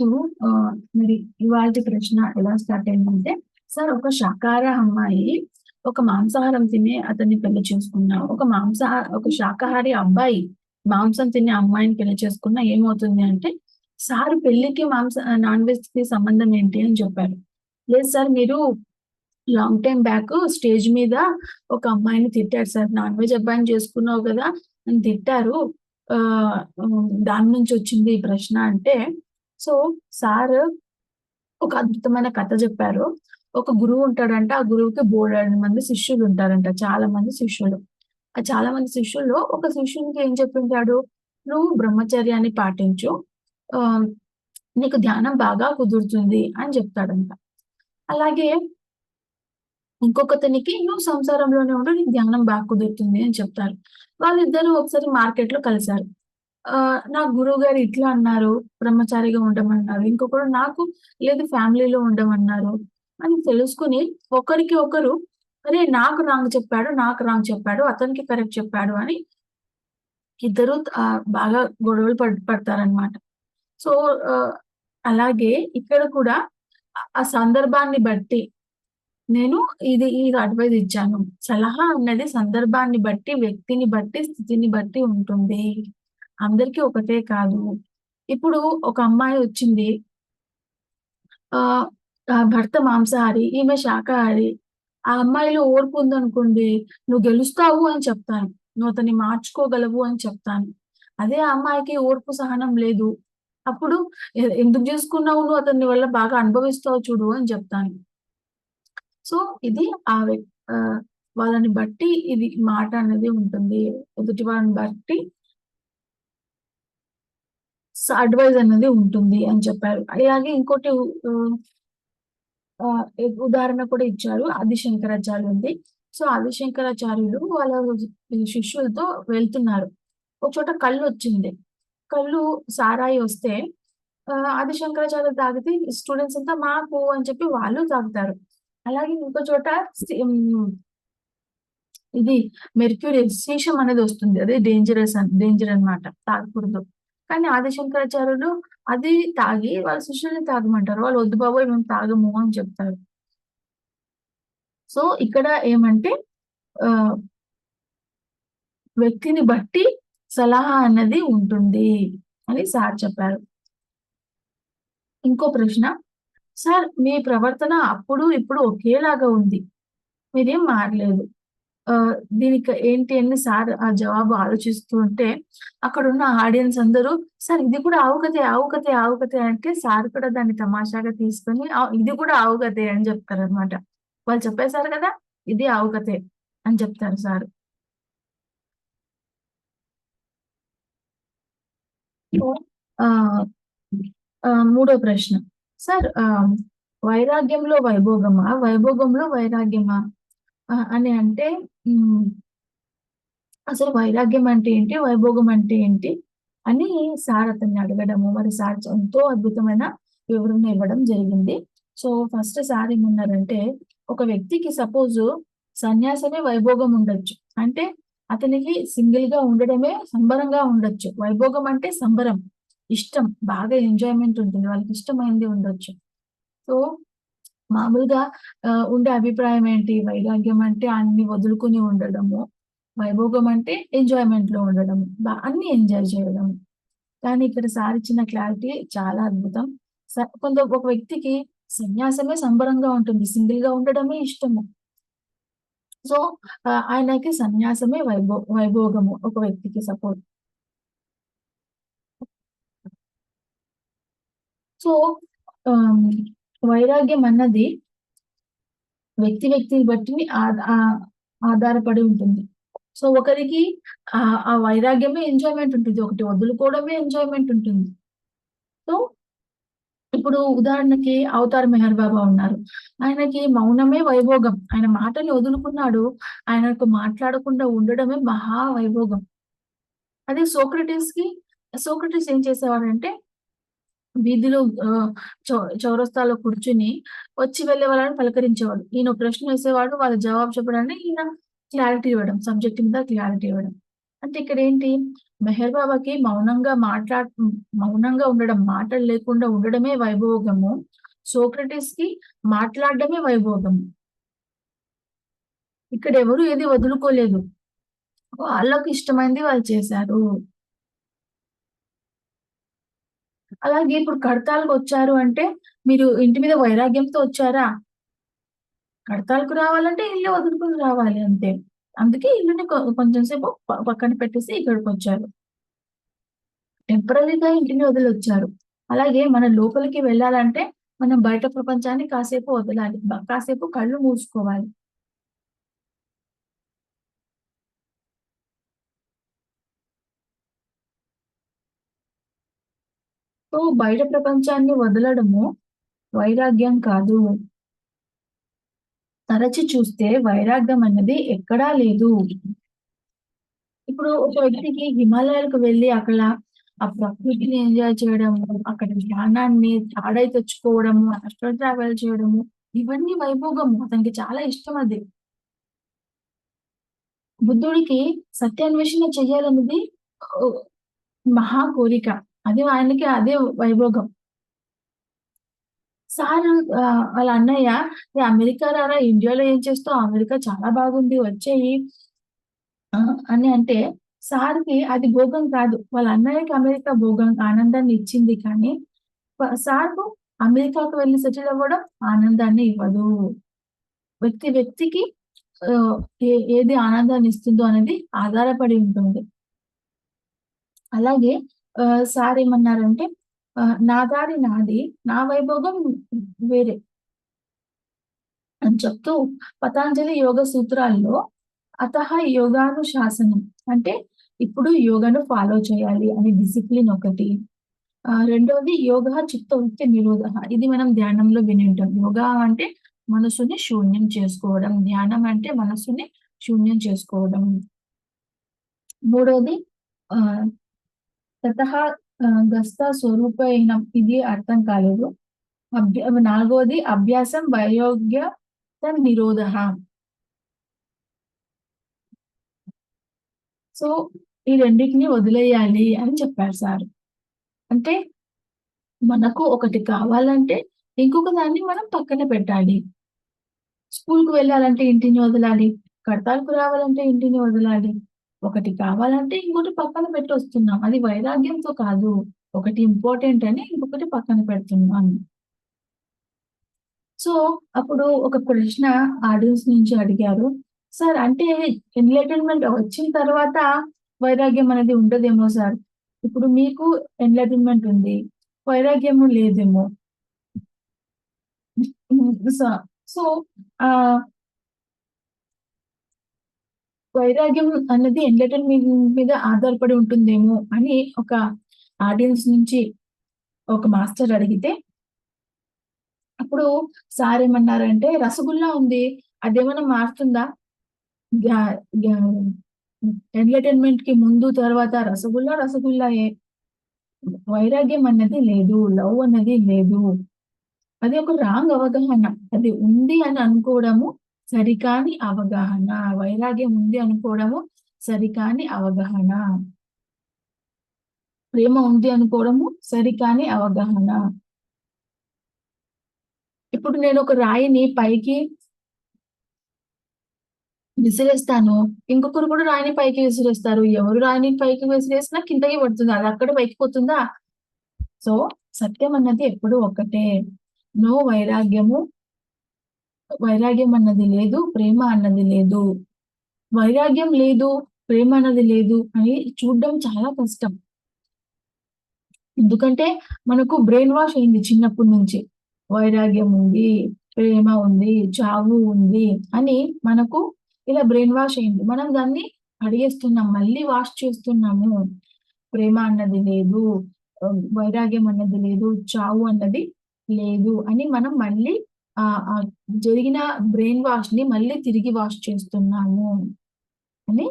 So మరి ఇవాళ ప్రశ్న ఎలా స్టార్ట్ అయిందంటే, సార్ ఒక శాకాహార అమ్మాయి ఒక మాంసాహారం తినే అతన్ని పెళ్ళి చేసుకున్నా ఒక మాంసాహ ఒక శాకాహారి అబ్బాయి మాంసం తినే అమ్మాయిని పెళ్ళి చేసుకున్నా ఏమవుతుంది అంటే, సార్ పెళ్ళికి మాంస నాన్ వెజ్కి సంబంధం ఏంటి అని చెప్పారు. లేదు సార్ మీరు లాంగ్ టైం బ్యాక్ స్టేజ్ మీద ఒక అమ్మాయిని తిట్టారు సార్. నాన్ వెజ్ అబ్బాయిని చేసుకున్నావు కదా అని తిట్టారు. దాని నుంచి వచ్చింది ఈ ప్రశ్న అంటే, సో సార్ ఒక అద్భుతమైన కథ చెప్పారు. ఒక గురువు ఉంటాడంట. ఆ గురువుకి బోలెడన్ని మంది శిష్యులు ఉంటారంట. చాలా మంది శిష్యులు. ఆ చాలా మంది శిష్యుల్లో ఒక శిష్యునికి ఏం చెప్పింటాడు "నువ్వు బ్రహ్మచర్యాన్ని పాటించు. ఆ నీకు ధ్యానం బాగా కుదురుతుంది" అని చెప్తాడంట. అలాగే ఇంకొకతనికి "నువ్వు సంసారంలోనే ఉండు. నీకు ధ్యానం బాగా కుదురుతుంది" అని చెప్తారు. వాళ్ళిద్దరూ ఒకసారి మార్కెట్లో కలిశారు నా గురువు గారు ఇట్లా అన్నారు. బ్రహ్మచారిగా ఉండమన్నారు. ఇంకొకరు నాకు లేదు ఫ్యామిలీలో ఉండమన్నారు అని తెలుసుకొని ఒకరికి ఒకరు అరే! నాకు రాంగ్ చెప్పాడు. నాకు రాంగ్ చెప్పాడు. అతనికి కరెక్ట్ చెప్పాడు అని ఇద్దరు బాగా గొడవలు పడ్ పడతారనమాట. సో, అలాగే ఇక్కడ కూడా ఆ సందర్భాన్ని బట్టి నేను ఇది ఈ అడ్వైజ్ ఇచ్చాను. సలహా అన్నది సందర్భాన్ని బట్టి, వ్యక్తిని బట్టి, స్థితిని బట్టి ఉంటుంది. అందరికీ ఒకటే కాదు. ఇప్పుడు ఒక అమ్మాయి వచ్చింది. ఆ భర్త మాంసాహారి, ఈమె శాకాహారి. ఆ అమ్మాయిలో ఓర్పు ఉందనుకోండి, "నువ్వు గెలుస్తావు" అని చెప్తాను. "నువ్వు అతన్ని మార్చుకోగలవు" అని చెప్తాను. అదే ఆ అమ్మాయికి ఓర్పు, సహనం లేదు. అప్పుడు ఎందుకు చేసుకున్నావు నువ్వు అతన్ని వల్ల బాగా అనుభవిస్తావు చూడు" అని చెప్తాను. సో, ఇది ఆ వాళ్ళని బట్టి ఇది మాట అనేది ఉంటుంది. ఎదుటి వాళ్ళని బట్టి అడ్వైజ్ అనేది ఉంటుంది అని చెప్పారు. అలాగే ఇంకోటి ఉదాహరణ కూడా ఇచ్చారు. ఆదిశంకరాచార్యులది. సో, ఆదిశంకరాచార్యులు వాళ్ళ శిష్యులతో వెళ్తున్నారు. ఒక చోట కళ్ళు వచ్చింది కళ్ళు సారాయి వస్తే ఆది శంకరాచార్యులు తాగితే స్టూడెంట్స్ అంతా మాకు అని చెప్పి వాళ్ళు తాగుతారు. అలాగే ఇంకో చోట ఇది మెర్క్యూరీ శీషం అనేది వస్తుంది. అదే డేంజరస్ అని డేంజర్ అన్నమాట. తాగకూడదు. కానీ ఆదిశంకరాచార్యులు అది తాగి వాళ్ళ శిష్యుల్ని తాగమంటారు. వాళ్ళు "వద్దు బాబోయ్! మేము తాగము" అని చెప్తారు. సో, ఇక్కడ ఏమంటే ఆ వ్యక్తిని బట్టి సలహా అన్నది ఉంటుంది అని సార్ చెప్పారు. ఇంకో ప్రశ్న, "సార్ మీ ప్రవర్తన అప్పుడు, ఇప్పుడు ఒకేలాగా ఉంది. మీరేం మారలేదు. దీనికి ఏంటి" అని సార్ ఆ జవాబు ఆలోచిస్తూ ఉంటే, అక్కడ ఉన్న ఆడియన్స్ అందరూ, "సార్ ఇది కూడా ఆవు కథే, ఆవు కథే, ఆవు కథే" అంటే సార్ కూడా దాన్ని తమాషాగా తీసుకొని, ఇది కూడా ఆవు కథే" అని చెప్తారనమాట. వాళ్ళు చెప్పేశారు కదా! ఇది ఆవు కథే అని చెప్తారు సార్ మూడో ప్రశ్న. సార్ వైరాగ్యంలో వైభోగమా? వైభోగంలో వైరాగ్యమా? అని అంటే అసలు వైరాగ్యం అంటే ఏంటి? వైభోగం అంటే ఏంటి? అని సార్ అతన్ని అడగడము. మరి సార్ ఎంతో అద్భుతమైన వివరణ ఇవ్వడం జరిగింది. సో, ఫస్ట్ సార్ ఏమన్నారంటే, ఒక వ్యక్తికి సపోజు సన్యాసమే వైభోగం ఉండొచ్చు. అంటే అతనికి సింగిల్గా ఉండడమే సంబరంగా ఉండొచ్చు. వైభోగం అంటే సంబరం, ఇష్టం, బాగా ఎంజాయ్‌మెంట్ ఉంటుంది. వాళ్ళకి ఇష్టమైంది ఉండొచ్చు. సో, మామూలుగా ఉండే అభిప్రాయం ఏంటి? వైరాగ్యం అంటే అన్ని వదులుకొని ఉండడము. వైభోగం అంటే ఎంజాయ్మెంట్లో ఉండడం అన్ని ఎంజాయ్ చేయడం కానీ ఇక్కడ సార్ ఇచ్చిన క్లారిటీ చాలా అద్భుతం. స కొంత ఒక వ్యక్తికి సన్యాసమే సంబరంగా ఉంటుంది. సింగిల్గా ఉండడమే ఇష్టము. సో, ఆయనకి సన్యాసమే వైభో వైభోగము ఒక వ్యక్తికి సపోర్ట్ సో, వైరాగ్యం అన్నది వ్యక్తి వ్యక్తిని బట్టి ఆధారపడి ఉంటుంది. సో, ఒకరికి ఆ ఆ వైరాగ్యమే ఎంజాయ్‌మెంట్ ఉంటుంది. ఒకటి వదులుకోవడమే ఎంజాయ్‌మెంట్ ఉంటుంది. సో, ఇప్పుడు ఉదాహరణకి 'అవతార్ మెహర్ బాబా' ఉన్నారు. ఆయనకి మౌనమే వైభోగం. ఆయన మాటని వదులుకున్నాడు. ఆయనకు మాట్లాడకుండా ఉండడమే మహా వైభోగం. అదే సోక్రటీస్‌కి సోక్రటిస్ ఏం చేసేవాడంటే వీధిలో చౌ చౌరస్తాలో కూర్చుని వచ్చి వెళ్ళే వాళ్ళని పలకరించేవాడు. ఈయన ప్రశ్న వేసేవాడు. వాళ్ళ జవాబు చెప్పడానికి ఈయన క్లారిటీ ఇవ్వడం. సబ్జెక్ట్ మీద క్లారిటీ ఇవ్వడం. అంటే ఇక్కడ ఏంటి మెహర్ బాబాకి మౌనంగా మాట్లాడ మౌనంగా ఉండడం మాటలు లేకుండా ఉండడమే వైభోగము సోక్రటిస్కి మాట్లాడడమే వైభోగము ఇక్కడ ఎవరు ఏది వదులుకోలేదు వాళ్ళకి ఇష్టమైంది వాళ్ళు చేశారు అలాగే ఇప్పుడు కడతాలకు వచ్చారు అంటే మీరు ఇంటి మీద వైరాగ్యంతో వచ్చారా? కడతాలకు రావాలంటే ఇల్లు వదులుకుని రావాలి అంతే. అందుకే ఇల్లుని కొంచెం సేపు పక్కన పెట్టేసి ఇక్కడికి వచ్చారు. టెంపరీగా ఇంటిని వదిలి వచ్చారు అలాగే మన లోపలికి వెళ్ళాలంటే మనం బయట ప్రపంచాన్ని కాసేపు వదలాలి. కాసేపు కళ్ళు మూసుకోవాలి సో బయట ప్రపంచాన్ని వదలడము వైరాగ్యం కాదు. తరచి చూస్తే వైరాగ్యం అన్నది ఎక్కడా లేదు. ఇప్పుడు ఒక వ్యక్తికి హిమాలయాలకు వెళ్ళి అక్కడ ఆ ప్రకృతిని ఎంజాయ్ చేయడము అక్కడ ధ్యానాన్ని తాడై తెచ్చుకోవడము అస్ట్రల్ ట్రావెల్ చేయడము ఇవన్నీ వైభోగము అతనికి చాలా ఇష్టం అది. బుద్ధుడికి సత్యాన్వేషణ చెయ్యాలన్నది మహా కోరిక. అది ఆయనకి అదే వైభోగం. సార్ వాళ్ళ అన్నయ్య అమెరికా రారా ఇండియాలో ఏం చేస్తావు? అమెరికా చాలా బాగుంది వచ్చేయి. అని అంటే సార్కి అది భోగం కాదు. వాళ్ళ అన్నయ్యకి అమెరికా భోగం ఆనందాన్ని ఇచ్చింది. కానీ సార్కు అమెరికాకు వెళ్ళి సెటిల్ అవ్వడం ఆనందాన్ని ఇవ్వదు. వ్యక్తి వ్యక్తికి ఏది ఆనందాన్ని ఇస్తుందో అనేది ఆధారపడి ఉంటుంది. అలాగే సార్ ఏమన్నారంటే నా దారి నాది నా వైభోగం వేరే అని చెప్తూ పతాంజలి యోగ సూత్రాల్లో అతహ యోగానుశాసనం అంటే ఇప్పుడు యోగాను ఫాలో చేయాలి అనే డిసిప్లిన్ ఒకటి. రెండవది యోగ చిత్త వృత్తి నిరోధ. ఇది మనం ధ్యానంలో విని ఉంటాం. యోగా అంటే మనసుని శూన్యం చేసుకోవడం ధ్యానం అంటే మనసుని శూన్యం చేసుకోవడం. మూడవది ఆ గస్తా గస్త స్వరూపహీనం ఇది అర్థం కాలేదు. అభ్య నాలుగవది అభ్యాసం వయోగ్య నిరోధ. సో ఈ రెండింటిని వదిలేయాలి అని చెప్పారు సార్. అంటే మనకు ఒకటి కావాలంటే ఇంకొక దాన్ని మనం పక్కన పెట్టాలి. స్కూల్కు వెళ్ళాలంటే ఇంటిని వదలాలి. కడతాలకు రావాలంటే ఇంటిని వదలాలి. ఒకటి కావాలంటే ఇంకోటి పక్కన పెట్టి వస్తున్నాం అది వైరాగ్యంతో కాదు. ఒకటి ఇంపార్టెంట్ అని ఇంకొకటి పక్కన పెడుతున్నాం సో అప్పుడు ఒక ప్రశ్న ఆడియన్స్ నుంచి అడిగారు. సార్ అంటే ఎన్లైటన్మెంట్ వచ్చిన తర్వాత వైరాగ్యం అనేది ఉండదేమో సార్? ఇప్పుడు మీకు ఎన్లైటన్మెంట్ ఉంది. వైరాగ్యము లేదేమో? సో- సో ఆ వైరాగ్యం అన్నది ఎంటర్టైన్మెంట్ మీద ఆధారపడి ఉంటుందేమో అని ఒక ఆడియన్స్ నుంచి ఒక మాస్టర్ అడిగితే అప్పుడు సార్ ఏమన్నారంటే రసగుల్లా ఉంది అదేమన్నా మారుతుందా? ఎంటర్టైన్మెంట్కి ముందు తర్వాత రసగుల్లా రసగుల్లాయే. వైరాగ్యం అన్నది లేదు లవ్ అన్నది లేదు. అది ఒక రాంగ్ అవగాహన. అది ఉంది అని అనుకోవడము సరికాని అవగాహన. వైరాగ్యం ఉంది అనుకోవడము సరికాని అవగాహన. ప్రేమ ఉంది అనుకోవడము సరికాని అవగాహన. ఇప్పుడు నేను ఒక రాయిని పైకి విసిరేస్తాను. ఇంకొకరు కూడా రాయిని పైకి విసిరేస్తారు. ఎవరు రాయిని పైకి విసిరేసినా కిందకి పడుతుంది. అది అక్కడ పైకి పోతుందా? సో సత్యం అన్నది ఎప్పుడు ఒక్కటే. నో వైరాగ్యము వైరాగ్యం అన్నది లేదు ప్రేమ అన్నది లేదు. వైరాగ్యం లేదు ప్రేమ అన్నది లేదు అని చూడడం చాలా కష్టం. ఎందుకంటే మనకు బ్రెయిన్ వాష్ అయింది చిన్నప్పటి నుంచి. వైరాగ్యం ఉంది ప్రేమ ఉంది చావు ఉంది అని మనకు ఇలా బ్రెయిన్ వాష్ అయింది. మనం దాన్ని అడిగేస్తున్నాం మళ్ళీ వాష్ చేస్తున్నాము. ప్రేమ అన్నది లేదు వైరాగ్యం అన్నది లేదు చావు అన్నది లేదు అని మనం మళ్ళీ ఆ జరిగిన బ్రెయిన్ వాష్ని మళ్ళీ తిరిగి వాష్ చేస్తున్నాము అని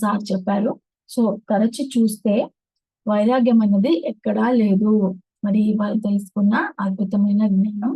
సార్ చెప్పారు. సో తరచి చూస్తే వైరాగ్యం అన్నది ఎక్కడా లేదు. మరి వాళ్ళు తెలుసుకున్న అద్భుతమైన జ్ఞానం